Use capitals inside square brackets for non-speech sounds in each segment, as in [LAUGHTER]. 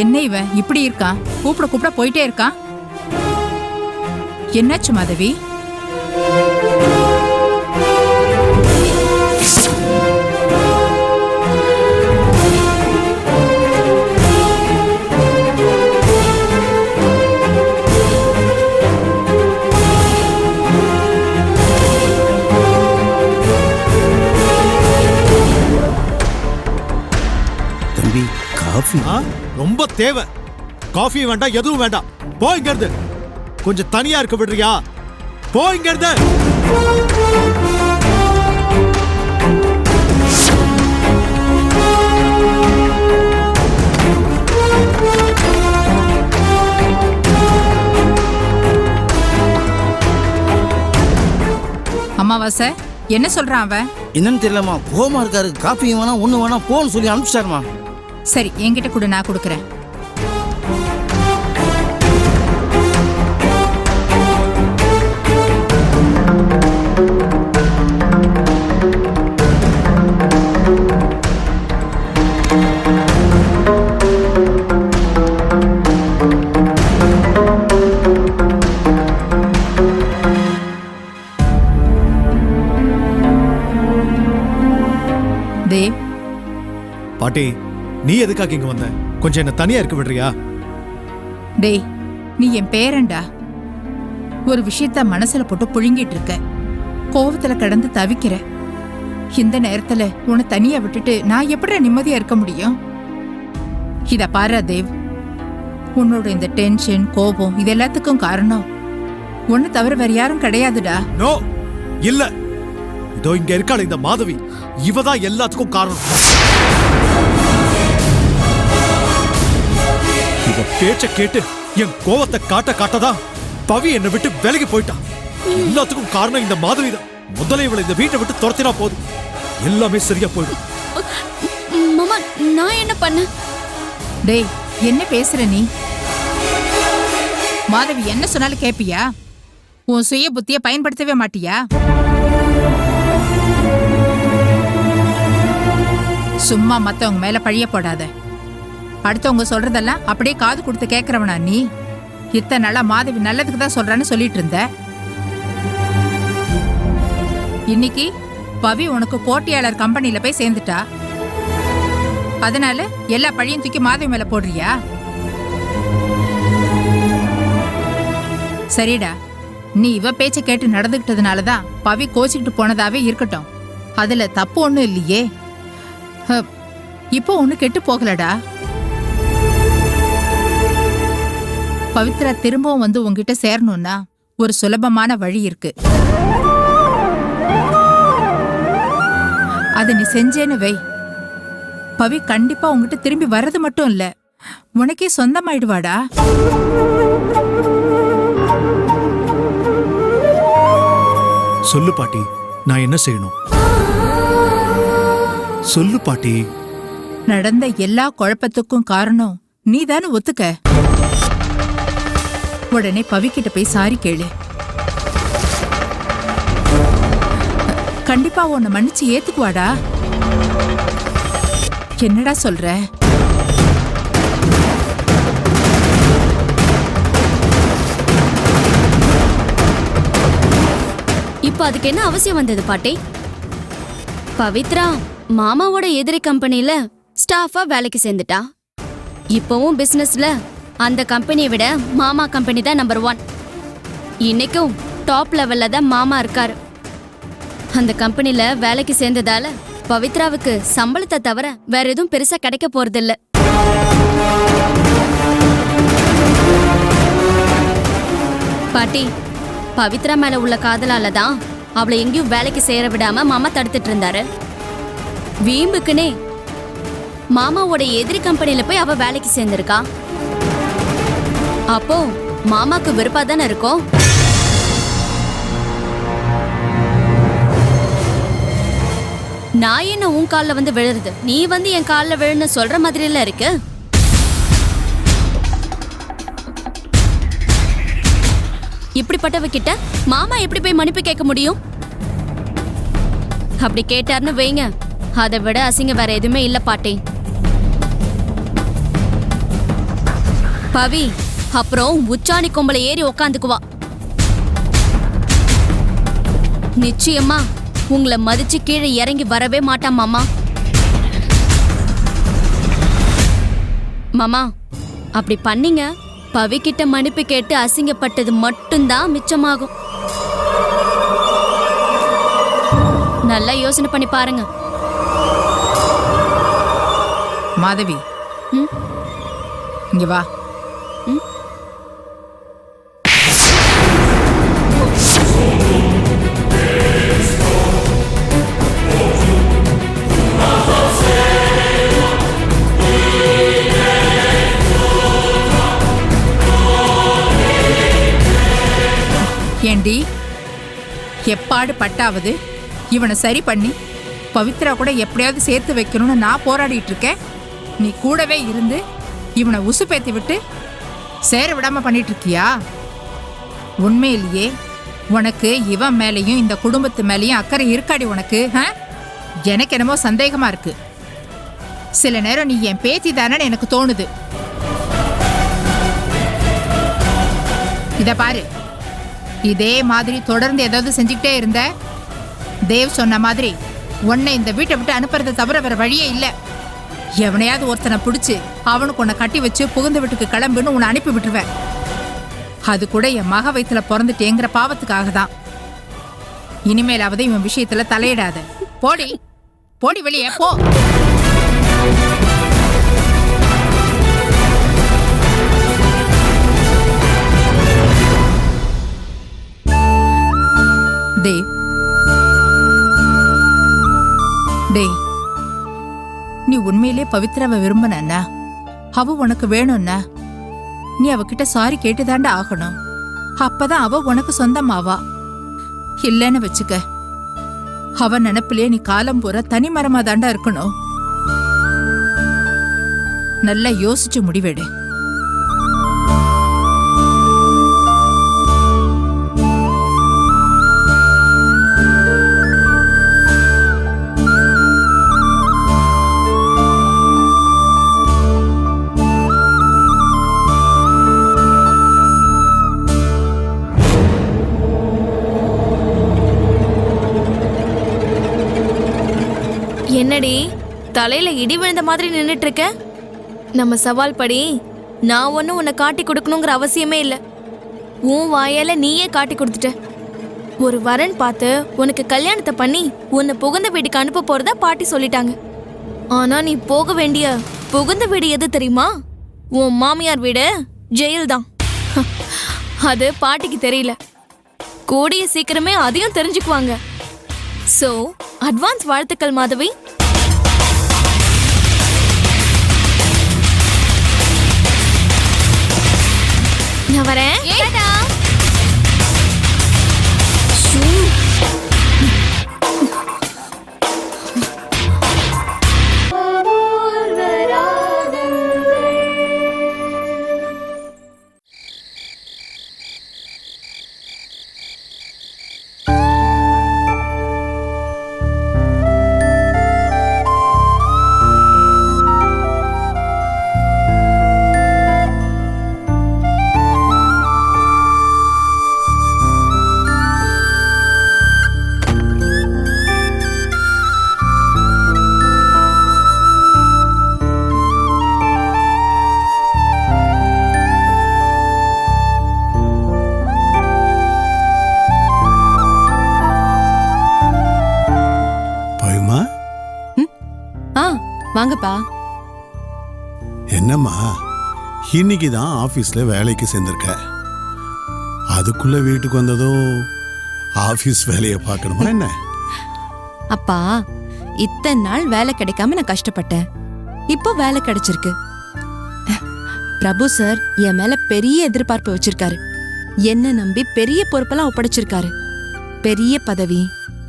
என்ன இவன் இப்படி இருக்கான் கூப்பிட கூப்பிட போயிட்டே இருக்கான் என்னாச்சு மாதவி? காஃபி? ஆ? ரொம்ப தேவை. காஃபி வேண்டாம் எதுவும் வேண்டாம். போ இங்க இருந்து கொஞ்சம் தனியா இருக்க விடுறியா? போ இங்க இருந்து அமாவாசை என்ன சொல்றான் அவன்? என்னன்னு தெரியலம்மா. கோமா இருக்காரு. காஃபி வேணாம் ஒண்ணு வேணாம். போன்னு சொல்லி அனுப்பிச்சிட்டாருமா சரி என்கிட்ட கொடு நான் கொடுக்குறேன். தேவ் பாட்டி நீ எதுக்காக இங்க வந்த? கொஞ்சம் என்ன தனியா இருக்க விடுறியா? டேய் நீ என் பேரன்டா. ஒரு விஷயத்த மனசுல போட்டு புழுங்கிட்டு இருக்க. கோவத்துல கடந்து தவிக்கிற. இந்த நேரத்துல உன்னை தனியா விட்டுட்டு நான் எப்படி நிம்மதியா இருக்க முடியும்? இத பாரு தேவ். உன்னோட இந்த டென்ஷன் கோபம் இது எல்லாத்துக்கும் காரணம். உன்னை தவிர வேற யாரும் கிடையாதுடா. நோ இல்ல. இதோ இங்க இருக்காள் இந்த மாதவி. இவ தான் எல்லாத்துக்கும் காரணம். பேச்ச கேட்டு என் கோவத்தை காட்ட காட்டதான் பவி என்னை விட்டு விலகி போயிட்டான் எல்லாத்துக்கும் காரணம் இந்த மாதவி தான் முதல்ல இவளை இந்த வீட்டை விட்டு துரத்தினா போதும். எல்லாமே சரியா போயிடும். மாமா நான் என்ன பண்ணேன் டேய் என்ன பேசுற நீ? மாதவி என்ன சொன்னாலும் கேப்பியா? உன் சுய புத்திய பயன்படுத்தவே மாட்டியா? சும்மா மத்தவங்க மேல பழிய போடாத. அடுத்தவங்க சொல்றதெல்லாம் அப்படியே காது கொடுத்து கேட்கறவனா நீ? இத்தனை நாளா மாதவி நல்லதுக்கு தான் சொல்றான்னு சொல்லிட்டு இருந்த? இன்னைக்கு பவி உனக்கு போட்டியாளர் கம்பெனியில போய் சேர்ந்துட்டா? அதனால எல்லா பழியும் தூக்கி மாதவி மேல போடுறியா? சரிடா. நீ இவ பேச்ச கேட்டு நடந்துகிட்டதுனால தான் பவி கோச்சிக்கிட்டு போனதாவே இருக்கட்டும். அதுல தப்பு ஒண்ணும் இல்லையே. ஹ, இப்போ ஒண்ணு கெட்டு போகலடா. பவித்ரா திரும்பவும் வந்து உன்கிட்ட சேரணும்னா ஒரு சுலபமான வழி இருக்கு. அதை நீ செஞ்சேன்னு வை. பவி கண்டிப்பா உன்கிட்ட திரும்பி வர்றது மட்டும் இல்ல. உனக்கே சொந்தமாயிடுவாடா. சொல்லு பாட்டி நான் என்ன செய்யணும்? சொல்லு பாட்டி. நடந்த எல்லா குழப்பத்துக்கும் காரணம் நீதானே ஒத்துக்க. உடனே பவிக்கிட்ட போய் சாரி கேளு. கண்டிப்பா உன்னை மன்னிச்சு ஏத்துக்குவாடா. என்னடா சொல்ற? இப்போ அதுக்கு என்ன அவசியம் வந்தது பாட்டி? பவித்ரா மாமாவோட எதிரி கம்பெனில ஸ்டாஃபா வேலைக்கு சேர்ந்துட்டா. இப்போவும் பிசினஸ்ல அந்த கம்பெனியை விட மாமா கம்பெனி தான் நம்பர் ஒன் இன்னைக்கும் டாப் லெவல்ல தான் மாமா இருக்காரு. அந்த கம்பெனில வேலைக்கு சேர்ந்ததால பவித்ராவுக்கு சம்பளத்தை தவிர வேற எதுவும் பெருசா கிடைக்க போறதில்ல. பாட்டி பவித்ரா மேல உள்ள காதலால தான் அவளை எங்கேயும் வேலைக்கு சேர விடாம மாமா தடுத்துட்டு இருந்தாரு. வீம்புக்குனே மாமாவோட எதிரி கம்பெனியில் போய் அவ வேலைக்கு சேர்ந்திருக்கா. அப்போ மாமாக்கு விருப்பா தானே இருக்கும்? நான் என்ன உன் காலில் வந்து விழுறது? நீ வந்து என் காலில் விழுன்னு சொல்ற மாதிரி இருக்கு? இப்படிப்பட்டவ கிட்ட மாமா எப்படி போய் மன்னிப்பு கேட்க முடியும்? அப்படி கேட்டார்னு வைங்க. அதை விட அசிங்க வேற எதுவுமே இல்லை பாட்டி. பவி அப்புறம் உச்சாணி கொம்பல ஏறி உக்காந்துக்குவா. நிச்சயமா உங்களை மதிச்சு கீழே இறங்கி வரவே மாட்டான் மாமா. மாமா அப்படி பண்ணீங்க. பவி கிட்ட மன்னிப்பு கேட்டு அசிங்கப்பட்டது மட்டும்தான் மிச்சமாகும். நல்லா யோசனை பண்ணி பாருங்க. மாதவி? இங்க வா. ஏண்டி எப்பாடு பட்டாவது இவனை சரி பண்ணி பவித்ரா கூட எப்படியாவது சேர்த்து வைக்கணும்னு நான் போராடிட்டு இருக்கேன் நீ கூடவே இருந்து இவனை உசுப்பேத்தி விட்டு சேர விடாம பண்ணிட்டு இருக்கியா உண்மையிலேயே உனக்கு இவன் மேலேயும் இந்த குடும்பத்து மேலேயும் அக்கறை இருக்காடி உனக்கு ஆ? எனக்கு என்னமோ சந்தேகமா இருக்கு. சில நேரம் நீ என் பேத்தி தானேன்னு எனக்கு தோணுது. இதை பாரு. இதே மாதிரி தொடர்ந்து ஏதாவது செஞ்சுக்கிட்டே இருந்த? தேவ் சொன்ன மாதிரி உன்னை இந்த வீட்டை விட்டு அனுப்புறதை தவிர வேற வழியே இல்லை. எவனையாவது ஒருத்தனை பிடிச்சி அவனுக்கு உன்னை கட்டி வச்சு புகுந்த வீட்டுக்கு கிளம்புன்னு உன்னை அனுப்பி விட்டுருவேன். அது கூட என் மக வயிற்றுல பிறந்துட்டேங்கிற பாவத்துக்காக தான். இனிமேலாவது இவன் விஷயத்துல தலையிடாத. போடி போடி வெளியே போ. டேய் டேய் நீ உண்மையிலே பவித்ராவை விரும்பினா அவ உனக்கு வேணும்னா. நீ அவகிட்ட சாரி கேட்டுதாண்டா ஆகணும். அப்பதான் அவ உனக்கு சொந்தமாவா? இல்லைன்னு வச்சுக்க. அவ நினைப்பிலே நீ காலம் பூரா தனி மரமா தாண்டா இருக்கணும். நல்லா யோசிச்சு முடிவெடு. என்னடி தலையில இடி விழுந்த மாதிரி நின்றுட்டு இருக்க நம்ம சவால் படி நான் ஒன்றும் உன்னை காட்டி கொடுக்கணுங்கிற அவசியமே இல்லை. உன் வாயால நீயே காட்டி கொடுத்துட்ட. ஒரு வரன் பார்த்து உனக்கு கல்யாணத்தை பண்ணி உன்னை புகுந்த வீட்டுக்கு அனுப்ப போறதா பாட்டி சொல்லிட்டாங்க. ஆனா நீ போக வேண்டிய புகுந்த வீடு எது தெரியுமா? உன் மாமியார் வீடு ஜெயில் தான் அது பாட்டிக்கு தெரியல. கூடிய சீக்கிரமே அதையும் தெரிஞ்சுக்குவாங்க. ஸோ அட்வான்ஸ் வாழ்த்துக்கள் மாதவி. நான் வரேன் டாடா. ஷூ. வாங்கப்பா. என்னம்மா? இன்னைக்கு தான் ஆஃபீஸில் வேலைக்கு சேர்ந்திருக்க. அதுக்குள்ள வீட்டுக்கு வந்ததும் ஆஃபீஸ் வேலையை பார்க்கணுமா என்ன? அப்பா இத்தனை நாள் வேலை கிடைக்காம நான் கஷ்டப்பட்டேன். இப்போ வேலை கிடைச்சிருக்கு. பிரபு சார் என் மேல பெரிய எதிர்பார்ப்பு வச்சிருக்காரு. என்ன நம்பி பெரிய பொறுப்பெல்லாம் ஒப்படைச்சிருக்காரு. பெரிய பதவி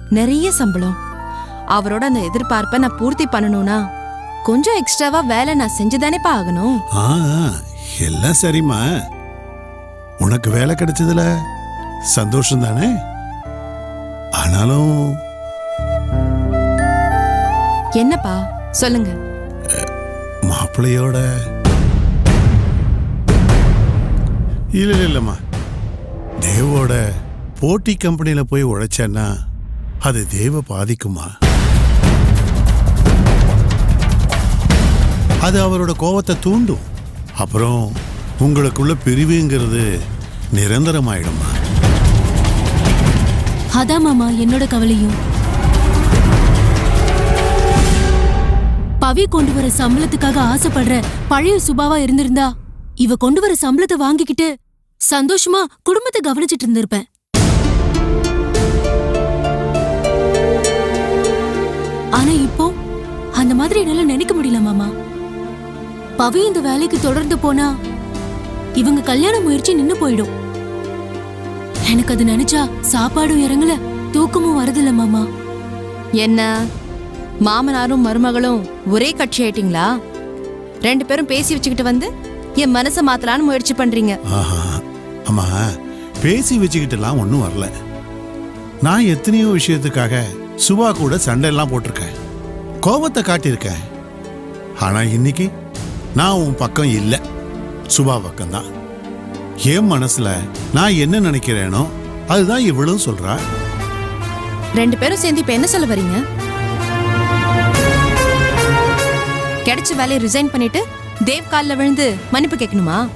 நிறைய சம்பளம். அவரோட அந்த எதிர்பார்ப்பை நான் பூர்த்தி பண்ணணும்னா கொஞ்சம் எக்ஸ்ட்ராவா வேலை நான் செஞ்சுதானேப்பா ஆகணும். ஆ எல்லாம் சரிம்மா. உனக்கு வேலை கிடைச்சதுல சந்தோஷம் தானே ஆனாலும் என்னப்பா? சொல்லுங்க. மாப்பிள்ளையோட இல்ல இல்ல, இல்லம்மா. தேவோட போட்டி கம்பெனியில போய் உழைச்சேன்னா அது தேவ பாதிக்குமா? அது அவரோட கோவத்தை தூண்டும். அப்புறம் உங்களுக்குள்ள பிரிவுங்கிறது நிரந்தரமாயிடுமா அதான் மாமா என்னோட கவலையும். பவி கொண்டு வர சம்பளத்துக்காக ஆசைப்படுற பழைய சுபாவா இருந்திருந்தா இவ கொண்டு வர சம்பளத்தை வாங்கிக்கிட்டு சந்தோஷமா குடும்பத்தை கவனிச்சிட்டு இருந்திருப்பேன். ஆனா இப்போ அந்த மாதிரி என்னால நினைக்க முடியல மாமா. பவி இந்த வேலைக்கு தொடர்ந்து போனா இவங்க கல்யாண முயற்சி நின்னு போயிடும். எனக்கு அது நினைச்சா சாப்பாடும் இறங்கல தூக்கமும் வரதில்ல மாமா. என்ன? மாமனாரும் மருமகளும் ஒரே கட்சி ஆயிட்டீங்களா? ரெண்டு பேரும் பேசி வச்சுக்கிட்டு வந்து என் மனசை மாத்தலான்னு முயற்சி பண்றீங்க. ஆஹா அம்மா பேசி வச்சுக்கிட்டுலாம் ஒன்றும் வரல. நான் எத்தனையோ விஷயத்துக்காக சுபா கூட சண்டையெல்லாம் போட்டிருக்கேன். கோபத்தை காட்டியிருக்கேன். ஆனா இன்னைக்கு நான் உன் பக்கம் இல்லை. சுபா பக்கம்தான். என் மனசுல நான் என்ன நினைக்கிறேனோ அதுதான் இவளும் சொல்றா. ரெண்டு பேரும் சேர்ந்து இப்ப என்ன சொல்ல வரீங்க? கிடைச்ச வேலையை ரிசைன் பண்ணிட்டு தேவ் கால்ல விழுந்து மன்னிப்பு கேட்கணுமா?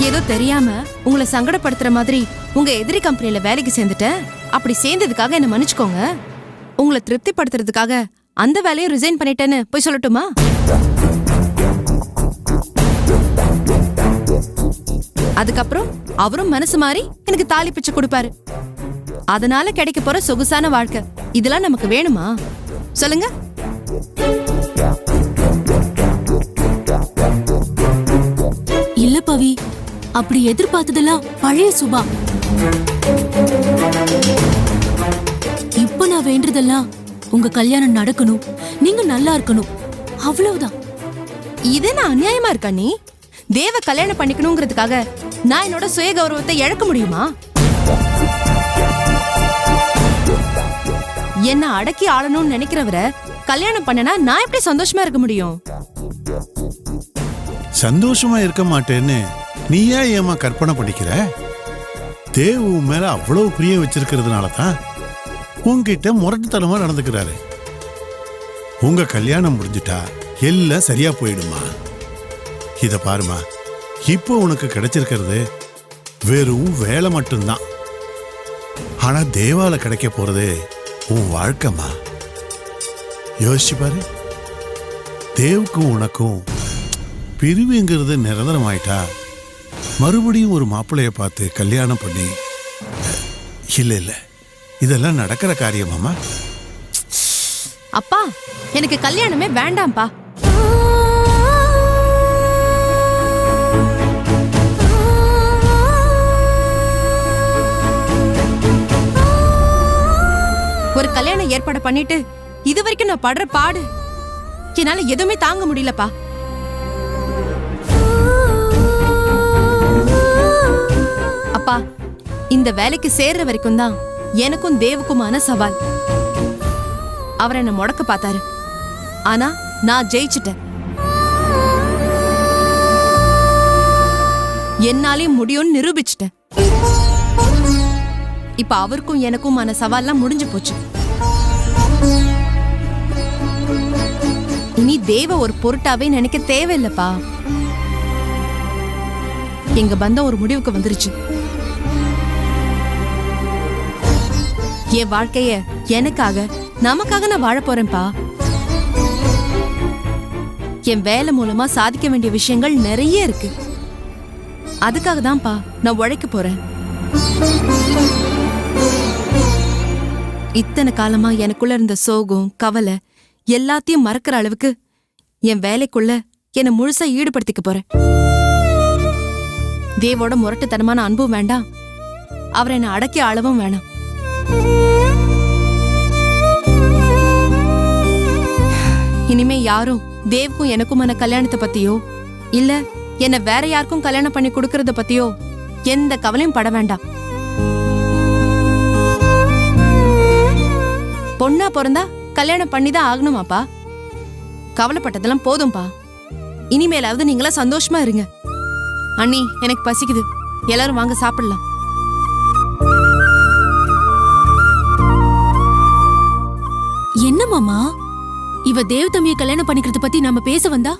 ஏதோ தெரியாம உங்களை சங்கடப்படுத்துற மாதிரி உங்க எதிரி கம்பெனியில வேலைக்கு சேர்ந்துட்டேன். அப்படி சேர்ந்ததுக்காக என்ன மன்னிச்சுக்கோங்க. உங்களை திருப்திப்படுத்துறதுக்காக அந்த வேலையை ரிசைன் பண்ணிட்டேன்னு போய் சொல்லட்டுமா? அதுக்கப்புறம் அவரும் மனசு மாறி எனக்கு தாலி பிச்சை கொடுப்பாரு. அதனால கிடைக்க போற சொகுசான வாழ்க்கை. இதெல்லாம் நமக்கு வேணுமா? சொல்லுங்க. இல்ல பவி அப்படி எதிர்பார்த்ததெல்லாம் பழைய சுபா. இப்ப நான் வேண்டதெல்லாம் உங்க கல்யாணம் நடக்கணும். நீங்க நல்லா இருக்கணும். அவ்வளவுதான். இது நான் அநியாயமா இருக்கா நீ? தேவ கல்யாணம் பண்ணிக்கணுங்கிறதுக்காக நான் என்னோட சுய கௌரவத்தை இழக்க முடியுமா? என்ன அடக்கி ஆளணும்னு நினைக்கிறவரை கல்யாணம் பண்ணனா நான் எப்படி சந்தோஷமா இருக்க முடியும்? சந்தோஷமா இருக்க மாட்டேன்னு நீ ஏன் ஏமா கற்பனை பண்ணிக்கிற? தேவ் மேல அவ்வளவு பிரியம் வச்சிருக்கிறதுனால தான் உங்ககிட்ட முரட்டுத்தனமா நடந்துக்கிறாரு. உங்க கல்யாணம் முடிஞ்சிட்டா எல்லாம் சரியா போயிடுமா? இத பாருமா இப்போ உனக்கு கிடைச்சிருக்கிறது வெறும் வேலை மட்டும்தான். ஆனா தேவால கிடைக்க போறது உன் வாழ்க்கைமா யோசிச்சு பாரு. தேவுக்கும் உனக்கும் பிரிவுங்கிறது நிரந்தரம் ஆயிட்டா மறுபடியும் ஒரு மாப்பிள்ளைய பார்த்து கல்யாணம் பண்ணி இல்லை இல்லை. இதெல்லாம் நடக்கிற காரியமாமா அப்பா எனக்கு கல்யாணமே வேண்டாம்ப்பா. ஒரு கல்யாணம் ஏற்பாடு பண்ணிட்டு இது வரைக்கும் நான் படுற பாடு என்னால எதுவுமே தாங்க முடியலப்பா. அப்பா இந்த வேலைக்கு சேர்ற வரைக்கும் தான் எனக்கும் தேவுக்குமான சவால். அவர் என்ன முடக்க பார்த்தாரு. ஆனா நான் ஜெயிச்சிட்டேன். என்னாலையும் முடியும்னு நிரூபிச்சிட்டேன். இப்ப அவருக்கும் எனக்குமான சவால்லாம் முடிஞ்சு போச்சு. இனி தேவ ஒரு பொருட்டாவே நினைக்க தேவையில்லப்பா. எங்க பந்தம் ஒரு முடிவுக்கு வந்துருச்சு. என் வாழ்க்கைய எனக்காக நமக்காக நான் வாழ போறேன்பா. என் வேலை மூலமா சாதிக்க வேண்டிய விஷயங்கள் நிறைய இருக்கு. அதுக்காக தான்ப்பா நான் உழைக்க போறேன். இத்தனை காலமா எனக்குள்ள இருந்த சோகம் கவலை எல்லாத்தையும் மறக்கிற அளவுக்கு என் வேலைக்குள்ள என்னை முழுசா ஈடுபடுத்திக்க போறேன். தேவோட முரட்டுத்தனமான அன்பும் வேண்டாம். அவரை என்னை அடக்கி அளவும் வேணாம். இனிமே யாரும் தேவ்க்கும் எனக்குமான கல்யாணத்தை பத்தியோ இல்ல என்ன வேற யாருக்கும் கல்யாணம் பண்ணி கொடுக்கறத பத்தியோ எந்த கவலையும் பட வேண்டாம். பொண்ணா பிறந்தா கல்யாணம் பண்ணி தான் ஆகணுமாப்பா? கவலைப்பட்டதெல்லாம் போதும்பா. இனிமேலாவது நீங்களா சந்தோஷமா இருங்க. அண்ணி எனக்கு பசிக்குது. எல்லாரும் வாங்க சாப்பிடலாம். என்ன மாமா? இவ தேவ் கல்யாணம் பண்ணிக்கிறத பத்தி நாம பேச வந்தா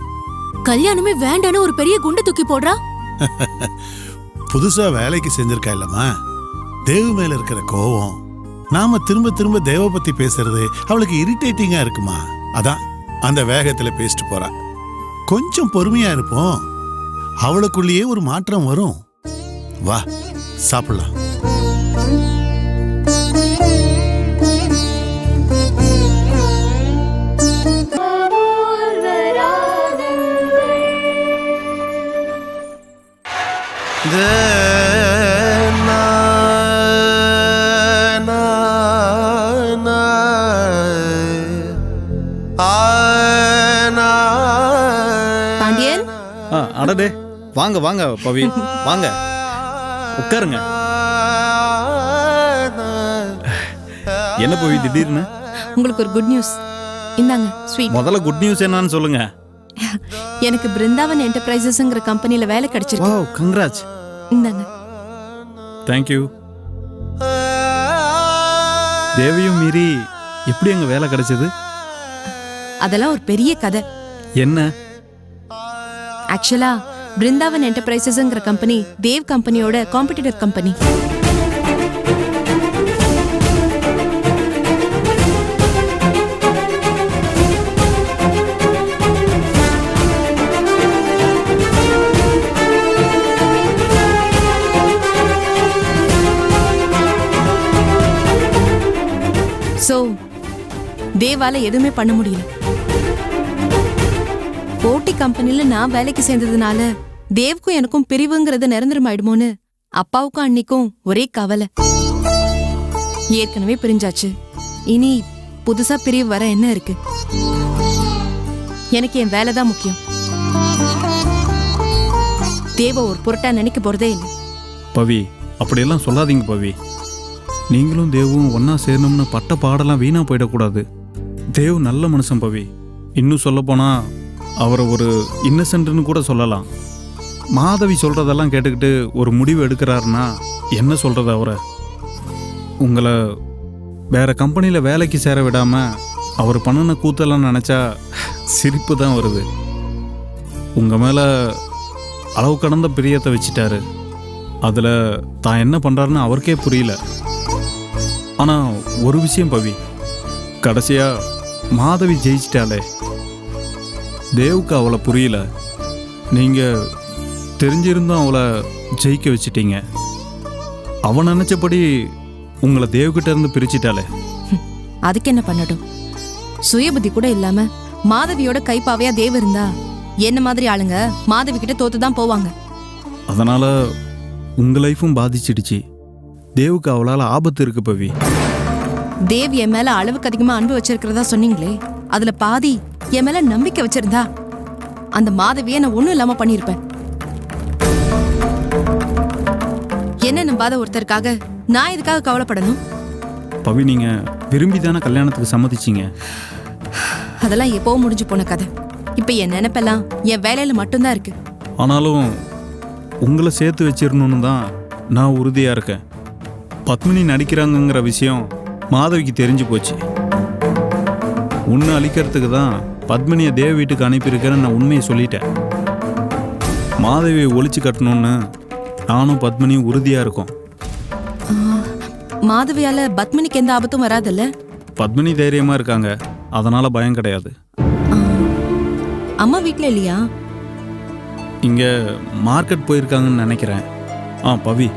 கல்யாணமே வேண்டான்னு ஒரு பெரிய குண்டை தூக்கி போடுறா. [LAUGHS] புதுசா வேலைக்கு செஞ்சிருக்கா இல்லம்மா? தேவ மேல இருக்கிற கோவம். நாம திரும்ப திரும்ப தேவ பத்தி பேசுறது அவளுக்கு இரிட்டேட்டிங்கா இருக்குமா? அதான் அந்த வேகத்துல பேசிட்டு போறா. கொஞ்சம் பொறுமையா இருப்போம். அவளுக்குள்ளேயே ஒரு மாற்றம் வரும். வா சாப்பிடலாம். பாண்டியன்? ஆ அடடே வாங்க வாங்க பவி வாங்க. உட்காருங்க. என்ன பவி திடீர்னு? உங்களுக்கு ஒரு குட் நியூஸ் இந்தாங்க ஸ்வீட் முதல்ல குட் நியூஸ் என்னன்னு சொல்லுங்க. எனக்கு பிருந்தாவன் என்டர்பிரைசஸ்ங்கிற கம்பெனில வேலை கிடைச்சிருக்கு. வாவ் கங்க்ராட்ஸ் இந்தாங்க. தேங்க்யூ தேவியும் மீறி எப்படி அங்க வேலை கிடைச்சது? அதெல்லாம் ஒரு பெரிய கதை. என்ன? ஆக்சுவலா பிருந்தாவன் என்டர்பிரைசஸ்ங்கிற கம்பெனி தேவ் கம்பெனியோட காம்படிட்டர் கம்பெனி தேவால எதுவுமே பண்ண முடியல. போட்டி கம்பெனில நான் வேலைக்கு சேர்ந்ததுனால தேவ்க்கும் எனக்கும் பிரிவுங்கிறது நிரந்தரமாயிடுமோன்னு அப்பாவுக்கும் அன்னிக்கும் ஒரே கவலை. ஏற்கனவே பிரிஞ்சாச்சு. இனி புதுசா பிரிவு வர என்ன இருக்கு? எனக்கு என் வேலை தான் முக்கியம். தேவ ஒரு பொருட்டா நினைக்க போறதே இல்லை. பவி அப்படியெல்லாம் சொல்லாதீங்க பவி. நீங்களும் தேவும் ஒன்னா சேரணும்னு பட்ட பாடெல்லாம் வீணா போயிடக்கூடாது. தேவ் நல்ல மனுஷன் பவி. இன்னும் சொல்லப்போனால் அவரை ஒரு இன்னசென்ட்னு கூட சொல்லலாம். மாதவி சொல்கிறதெல்லாம் கேட்டுக்கிட்டு ஒரு முடிவு எடுக்கிறாருன்னா என்ன சொல்கிறது அவரை? உங்களை வேற கம்பெனியில் வேலைக்கு சேர விடாமல் அவர் பண்ணின கூத்தெல்லாம் நினச்சா சிரிப்பு தான் வருது. உங்கள் மேலே அளவு கடந்த பிரியத்தை வச்சிட்டாரு. அதில் தான் என்ன பண்ணுறாருன்னு அவருக்கே புரியல. ஆனால் ஒரு விஷயம் பவி. கடைசியாக மாதவி ஜெயிச்சிட்டாலே தேவுக்கு அவளை புரியல. நீங்க தெரிஞ்சிருந்தும் அவளை ஜெயிக்க வச்சிட்டீங்க. அவன் நினைச்சபடி உங்களை தேவ்கிட்ட இருந்து பிரிச்சிட்டாலே அதுக்கு என்ன பண்ணட்டும்? சுயபுத்தி கூட இல்லாம மாதவியோட கைப்பாவையா தேவ இருந்தா என்ன மாதிரி ஆளுங்க? மாதவி கிட்ட தோத்து தான் போவாங்க. அதனால உங்க லைஃபும் பாதிச்சிடுச்சு. தேவுக்கு அவளால ஆபத்து இருக்கு பவி. தேவ் என் மேல அளவுக்கு அதிகமா அன்பு வச்சிருக்கிறதா சொன்னீங்களே அதுல பாதி என் மேல நம்பிக்கை வச்சிருந்தா அந்த மாதவியை நான் ஒண்ணும் இல்லாம பண்ணிருப்பேன் என்ன நம்பாத ஒருத்தருக்காக நான் இதுக்காக கவலைப்படணும்? பவி நீங்க விரும்பி தானே கல்யாணத்துக்கு சம்மதிச்சீங்க? அதெல்லாம் எப்போ முடிஞ்சு போன கதை. இப்ப என் நினைப்பெல்லாம் என் வேலையில மட்டும்தான் இருக்கு. ஆனாலும் உங்களை சேர்த்து வச்சிரணும்னு தான் நான் உறுதியாக இருக்கேன். பத்மினி நடிக்கிறாங்கங்கிற விஷயம் மாதவிக்கு தெரிஞ்சு போச்சு. உன்னை அழிக்கிறதுக்கு தான் பத்மினியை தேவ வீட்டுக்கு அனுப்பியிருக்கிறேன்னு நான் உண்மையை சொல்லிட்டேன். மாதவியை ஒழிச்சு கட்டணும்னு நானும் பத்மினியும் உறுதியாக இருக்கோம். மாதவியால பத்மினிக்கு எந்த ஆபத்தும் வராதுல்ல? பத்மினி தைரியமாக இருக்காங்க. அதனால் பயம் கிடையாது. அம்மா வீட்ல இல்லையா? இங்கே மார்க்கெட் போயிருக்காங்கன்னு நினைக்கிறேன். ஆ பவி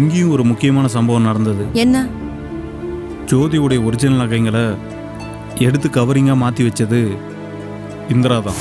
இங்கேயும் ஒரு முக்கியமான சம்பவம் நடந்தது. என்ன? ஜோதியுடைய ஒரிஜினல் நகைங்களை எடுத்து கவரிங்காக மாற்றி வச்சது இந்திரா தான்.